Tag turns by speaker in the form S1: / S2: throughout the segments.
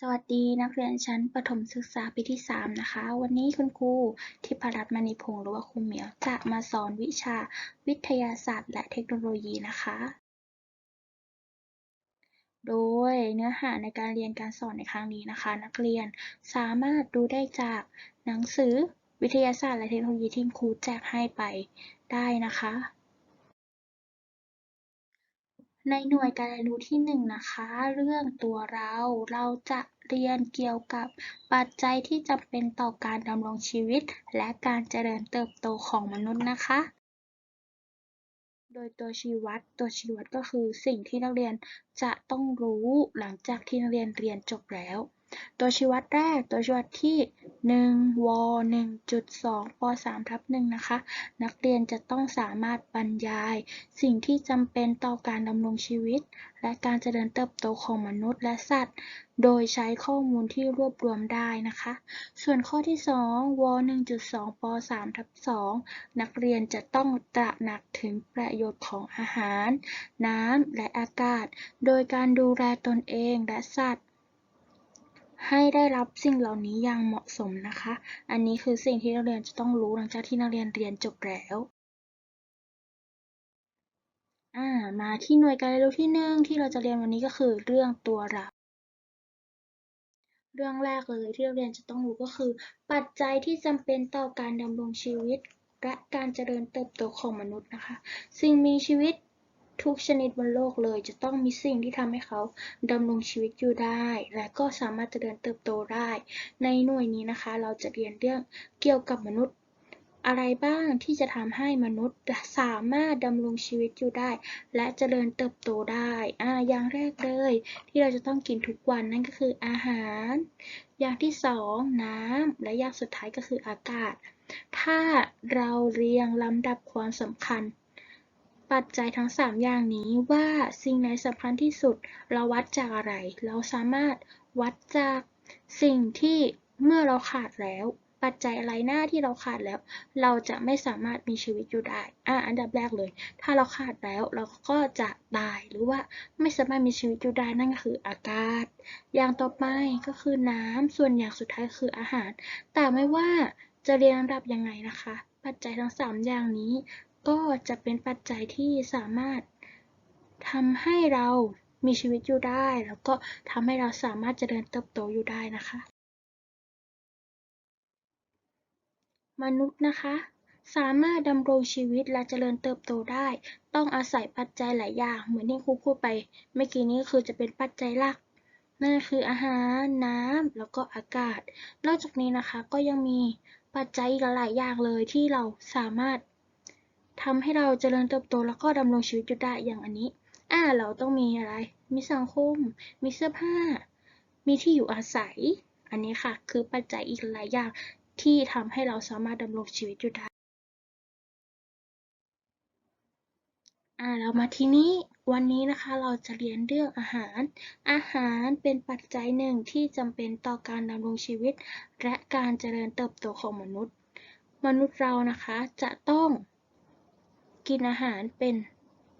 S1: สวัสดีนักเรียนชั้นประถมศึกษาปีที่ 3 นะคะ วันนี้คุณครูทิพรัตน์มณีพงศ์หรือว่าครูเหมียวจะมาสอนวิชาวิทยาศาสตร์ และเทคโนโลยีนะคะ โดยเนื้อหาในการเรียนการสอนในครั้งนี้นะคะ นักเรียนสามารถดูได้จากหนังสือวิทยาศาสตร์และเทคโนโลยีที่ครูแจกให้ไปได้นะคะ ในหน่วยการเรียนรู้ที่หนึ่งนะคะ เรื่องตัวเรา เราจะเรียนเกี่ยวกับปัจจัยที่จำเป็นต่อการดำรงชีวิต และการเจริญเติบโตของมนุษย์นะคะ โดยตัวชี้วัด ตัวชี้วัดก็คือสิ่งที่นักเรียนจะต้องรู้หลังจากที่นักเรียนเรียนจบแล้ว ตัวชี้วัดแรกตัวชี้วัดที่1ว1.2ป3ทับ1นะคะ นักเรียนจะต้องสามารถบรรยาย สิ่งที่จำเป็นต่อการดำรงชีวิต และการเจริญเติบโตของมนุษย์และสัตว์ โดยใช้ข้อมูลที่รวบรวมได้นะคะ ส่วนข้อที่2ว1.2ป3ทับ2นักเรียนจะต้องตระหนักถึงประโยชน์ของอาหาร น้ำและอากาศ โดยการดูแลตนเองและสัตว์ ให้ได้รับสิ่งเหล่านี้อย่างเหมาะสมนะคะ อันนี้คือสิ่งที่นักเรียนจะต้องรู้หลังจากที่นักเรียนเรียนจบแล้วอ่ามาที่หน่วยการเรียนรู้ที่หนึ่งที่เราจะเรียนวันนี้ก็คือเรื่องตัวเราเรื่องแรกเลยที่นักเรียนจะต้องรู้ก็คือ ปัจจัยที่จำเป็นต่อการดำรงชีวิตและการเจริญเติบโตของมนุษย์นะคะ สิ่งมีชีวิต ทุกชนิดบนโลกเลยจะต้องมีสิ่งที่ทำให้เขาดำรงชีวิตอยู่ได้ และก็สามารถจะเจริญเติบโตได้ ในหน่วยนี้นะคะ เราจะเรียนเรื่องเกี่ยวกับมนุษย์ อะไรบ้างที่จะทำให้มนุษย์สามารถดำรงชีวิตอยู่ได้ และเจริญเติบโตได้อ่าอย่างแรกเลย ที่เราจะต้องกินทุกวันนั่นก็คืออาหาร อย่างที่สองน้ำและอย่างสุดท้ายก็คืออากาศ ถ้าเราเรียงลำดับความสำคัญ ปัจจัยทั้ง 3 อย่างนี้ว่าสิ่งไหนสำคัญที่สุด เราวัดจากอะไร เราสามารถวัดจากสิ่งที่เมื่อเราขาดแล้ว ปัจจัยอะไรหน้าที่เราขาดแล้ว เราจะไม่สามารถมีชีวิตอยู่ได้อะอันดับแรกเลย ถ้าเราขาดแล้วเราก็จะตายหรือว่าไม่สามารถมีชีวิตอยู่ได้นั่นก็คืออากาศ อย่างต่อไปก็คือน้ำส่วนอย่างสุดท้ายคืออาหาร แต่ไม่ว่าจะเรียงลำดับยังไงนะคะ ปัจจัยทั้ง 3 อย่างนี้ ก็จะเป็นปัจจัยที่สามารถทำให้เรามีชีวิตอยู่ได้ แล้วก็ทำให้เราสามารถเจริญเติบโตอยู่ได้นะคะ มนุษย์นะคะ สามารถดำรงชีวิตและเจริญเติบโตได้ ต้องอาศัยปัจจัยหลายอย่างเหมือนที่ครูพูดไปเมื่อกี้นี้คือจะเป็นปัจจัยหลักนั่นคืออาหารน้ำแล้วก็อากาศ นอกจากนี้นะคะก็ยังมีปัจจัยหลายอย่างเลยที่เราสามารถ ทำให้เราเจริญเติบโตแล้วก็ดำรงชีวิตอยู่ได้อย่างอันนี้ อ่า เราต้องมีอะไร มีสังคม มีเสื้อผ้า มีที่อยู่อาศัย อันนี้ค่ะ คือปัจจัยอีกหลายอย่างที่ทำให้เราสามารถดำรงชีวิตอยู่ได้ อ่า เรามาที่นี้วันนี้นะคะเราจะเรียนเรื่องอาหาร อาหารเป็นปัจจัยหนึ่งที่จำเป็นต่อการดำรงชีวิต และการเจริญเติบโตของมนุษย์ มนุษย์เรานะคะจะต้อง กินอาหารเป็น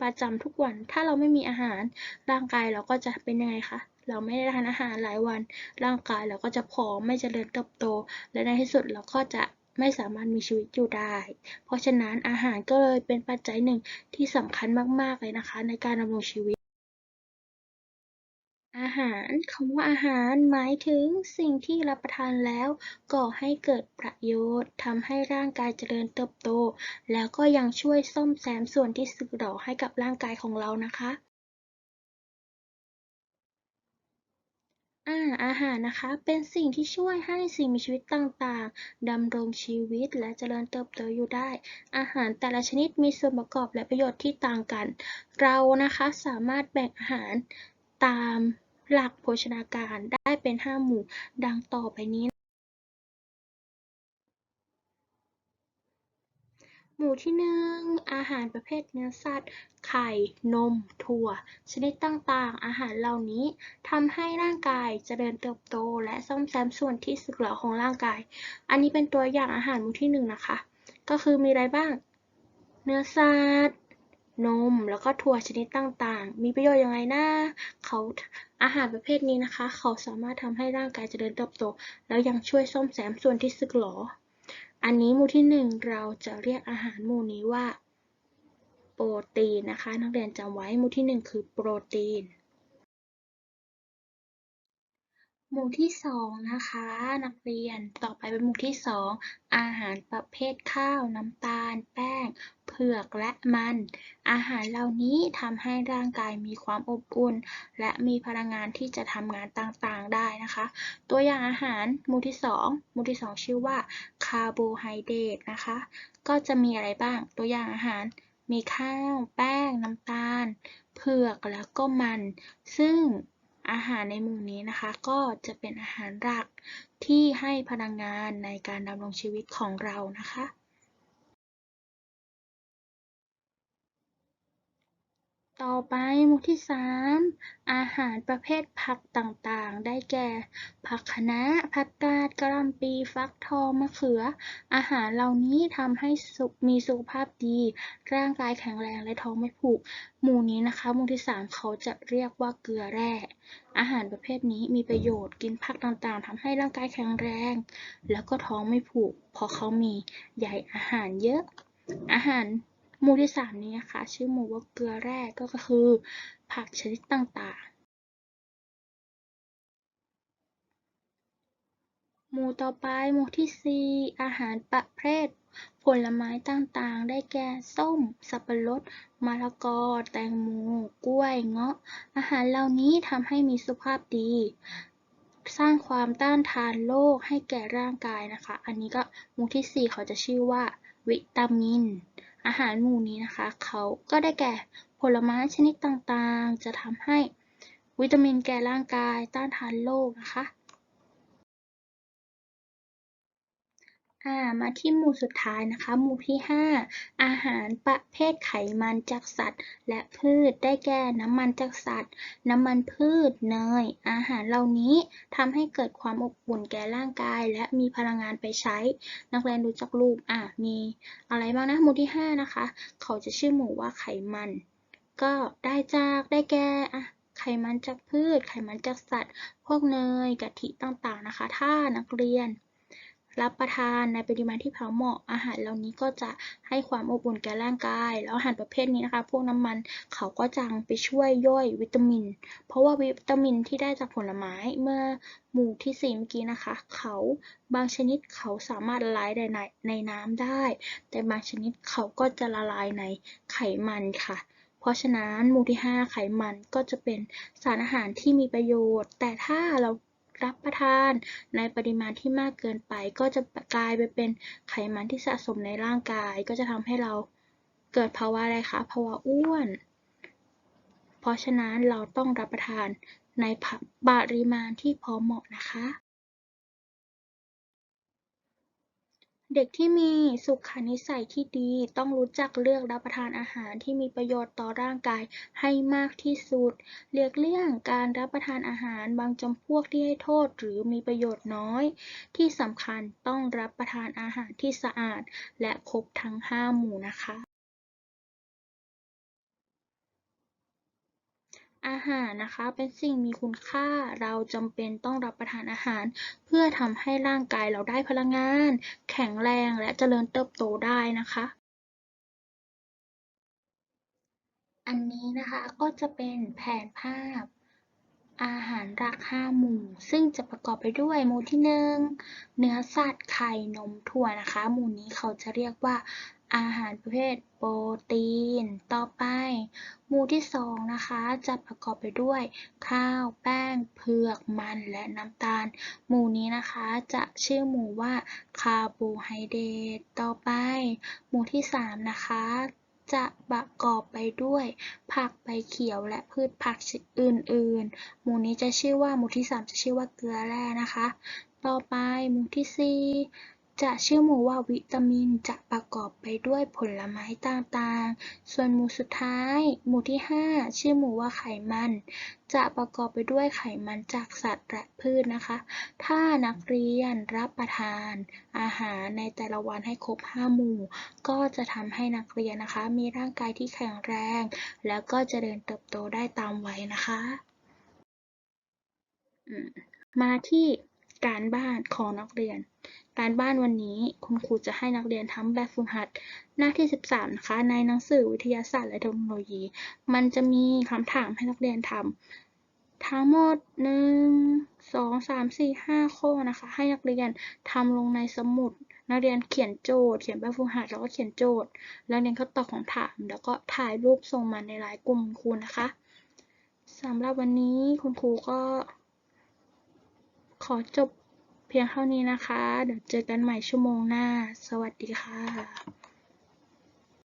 S1: ประจำทุกวัน ถ้าเราไม่มีอาหารร่างกายเราก็จะเป็นยังไงคะ เราไม่ได้ทานอาหารหลายวัน ร่างกายเราก็จะผอมไม่เจริญเติบโต และในที่สุดเราก็จะไม่สามารถมีชีวิตอยู่ได้ เพราะฉะนั้นอาหารก็เลยเป็นปัจจัยหนึ่งที่สำคัญมาก ๆ เลยนะคะ ในการดำรงชีวิต อาหารคำว่าอาหารหมายถึงสิ่งที่รับประทานแล้วก่อให้เกิดประโยชน์ทำให้ร่างกายเจริญเติบโต แล้วก็ยังช่วยซ่อมแซมส่วนที่สึกหรอให้กับร่างกายของเรานะคะอาอาหารนะคะ เป็นสิ่งที่ช่วยให้สิ่งมีชีวิตต่างๆ ดำรงชีวิตและเจริญเติบโตอยู่ได้ อาหารแต่ละชนิดมีส่วนประกอบและประโยชน์ที่ต่างกัน เรานะคะสามารถแบ่งอาหารตาม หลักโภชนาการได้เป็น5หมู่ดังต่อไปนี้ หมู่ที่1อาหารประเภทเนื้อสัตว์ ไข่ นม ถั่ว ชนิดต่างๆ อาหารเหล่านี้ทำให้ร่างกายเจริญเติบโต และซ่อมแซมส่วนที่สึกหรอของร่างกาย อันนี้เป็นตัวอย่างอาหารหมู่ที่1นะคะ ก็คือมีอะไรบ้าง เนื้อสัตว์ นม แล้วก็ถั่วชนิดต่างๆ มีประโยชน์ยังไงนะเขาอาหารประเภทนี้นะคะ เขาสามารถทำให้ร่างกายเจริญเติบโต แล้วยังช่วยซ่อมแซมส่วนที่สึกหรอ อันนี้หมู่ที่หนึ่งเราจะเรียกอาหารหมู่นี้ว่า โปรตีนนะคะ นักเรียนจำไว้หมู่ที่หนึ่งคือโปรตีน หมู่ที่สองนะคะ นักเรียนต่อไปเป็นหมู่ที่สองอาหารประเภทข้าว น้ำตาล แป้ง ผือกและมัน อาหารเหล่านี้ทำให้ร่างกายมีความอบอุ่น และมีพลังงานที่จะทำงานต่างๆได้นะคะ ตัวอย่างอาหารหมู่ที่สองหมู่ที่สองชื่อว่าคาร์โบไฮเดรตนะคะ ก็จะมีอะไรบ้าง ตัวอย่างอาหารมีข้าว แป้ง น้ำตาล เผือกแล้วก็มัน ซึ่งอาหารในหมู่นี้นะคะ ก็จะเป็นอาหารหลักที่ให้พลังงานในการดำรงชีวิตของเรานะคะ ต่อไปหมู่ที่สามอาหารประเภทผักต่างๆ ได้แก่ ผักคะน้าผักกาดกระหล่ำปีฟักทองมะเขือ อาหารเหล่านี้ทำให้สุมีสุขภาพดี ร่างกายแข็งแรงและท้องไม่ผูก หมู่นี้นะคะ หมู่ที่สามเขาจะเรียกว่าเกลือแร่ อาหารประเภทนี้มีประโยชน์กินผักต่างๆทำให้ร่างกายแข็งแรง แล้วก็ท้องไม่ผูก เพราะเขามีใยอาหารเยอะ อาหาร หมู่ที่สามนี้นะคะ ชื่อหมู่ว่าเกลือแร่ก็คือ ผักชนิดต่างๆ หมู่ต่อไปหมู่ที่สี่อาหารประเภท ผลไม้ต่างๆ ได้แก่ส้ม สับปะรดมะละกอ แตงโมกล้วย เงาะ อาหารเหล่านี้ทำให้มีสุขภาพดี สร้างความต้านทานโรคให้แก่ร่างกายนะคะ อันนี้ก็หมู่ที่สี่เขาจะชื่อว่า วิตามิน อาหารหมู่นี้นะคะ เขาก็ได้แก่ผลไม้ชนิดต่างๆ จะทำให้วิตามินแก่ร่างกายต้านทานโรคนะคะ มาที่หมู่สุดท้ายนะคะ หมู่ที่ห้าอาหารประเภทไขมันจากสัตว์ และพืชได้แก่น้ำมันจากสัตว์ น้ำมันพืชเนย อาหารเหล่านี้ทำให้เกิดความอบอุ่นแก่ร่างกาย และมีพลังงานไปใช้ นักเรียนดูจากรูปอ่ามีอะไรบ้างนะ หมู่ที่ห้านะคะ เขาจะชื่อหมู่ว่าไขมัน ก็ได้จากได้แก่อะไขมันจากพืช ไขมันจากสัตว์ พวกเนยกะทิต่างๆนะคะ ถ้านักเรียน รับประทานในปริมาณที่พอเหมาะ อาหารเหล่านี้ก็จะให้ความอบอุ่นแก่ร่างกาย แล้วอาหารประเภทนี้นะคะ พวกน้ำมันเขาก็จะไปช่วยย่อยวิตามิน เพราะว่าวิตามินที่ได้จากผลไม้เมื่อหมู่ที่สี่เมื่อกี้นะคะ เขาบางชนิดเขาสามารถละลายในในในน้ำได้ แต่บางชนิดเขาก็จะละลายในไขมันค่ะเพราะฉะนั้นหมู่ที่ห้าไขมันก็จะเป็นสารอาหารที่มีประโยชน์ แต่ถ้าเรา รับประทาน ในปริมาณที่มากเกินไป ก็จะกลายไปเป็นไขมันที่สะสมในร่างกาย ก็จะทำให้เราเกิดภาวะอะไรคะภาวะอ้วน เพราะฉะนั้นเราต้องรับประทานในปริมาณที่พอเหมาะนะคะ เด็กที่มีสุขนิสัยที่ดีต้องรู้จักเลือกรับประทานอาหารที่มีประโยชน์ต่อร่างกายให้มากที่สุดเลีกเลี่ยงการรับประทานอาหารบางจำพวกที่ให้โทษหรือมีประโยชน์น้อย ที่สำคัญต้องรับประทานอาหารที่สะอาดและครบทั้ง 5 หมู่นะคะ อาหารนะคะ เป็นสิ่งมีคุณค่าเราจำเป็นต้องรับประทานอาหาร เพื่อทำให้ร่างกายเราได้พลังงาน แข็งแรงและเจริญเติบโตได้นะคะ อันนี้นะคะก็จะเป็นแผนภาพารหลักห้าหมู่ ซึ่งจะประกอบไปด้วยหมู่ที่หนึ่งเนื้อสัตว์ไข่นมถั่วนะคะ หมู่นี้เขาจะเรียกว่าอาหารประเภทโปรตีน ต่อไป หมู่ที่สองนะคะ จะประกอบไปด้วย ข้าว แป้ง เผือก มัน และน้ำตาล หมู่นี้นะคะ จะชื่อหมู่ว่าคาร์โบไฮเดรต ต่อไป หมู่ที่สามนะคะ จะประกอบไปด้วย ผักใบเขียวและพืชผักอื่นๆ หมู่นี้จะชื่อว่าหมู่ที่สามจะชื่อว่าเกลือแร่นะคะ ต่อไปหมู่ที่สี่ จะชื่อหมู่ว่าวิตามินจะประกอบไปด้วยผลไม้ต่างๆ ส่วนหมู่สุดท้าย หมู่ที่ 5 ชื่อหมู่ว่าไขมัน จะประกอบไปด้วยไขมันจากสัตว์และพืชนะคะ ถ้านักเรียนรับประทาน อาหารในแต่ละวันให้ครบ 5 หมู่ ก็จะทำให้นักเรียนนะคะ มีร่างกายที่แข็งแรง แล้วก็จะเจริญเติบโตได้ตามวัยนะคะ มาที่ การบ้านของนักเรียน การบ้านวันนี้คุณครูจะให้นักเรียนทำแบบฝึกหัด หน้าที่ 13 นะคะ ในหนังสือวิทยาศาสตร์และเทคโนโลยี มันจะมีคำถามให้นักเรียนทำทั้งหมด 1 2 3 4 5 ข้อนะคะ ให้นักเรียนทำลงในสมุด นักเรียนเขียนโจทย์ เขียนแบบฝึกหัดแล้วก็เขียนโจทย์ แล้วเรียนก็ตอบคำถาม แล้วก็ถ่ายรูปส่งมาในไลน์กลุ่มครูนะคะสำหรับวันนี้คุณครูก็ ขอจบเพียงเท่านี้นะคะ เดี๋ยวเจอกันใหม่ชั่วโมงหน้า สวัสดีค่ะ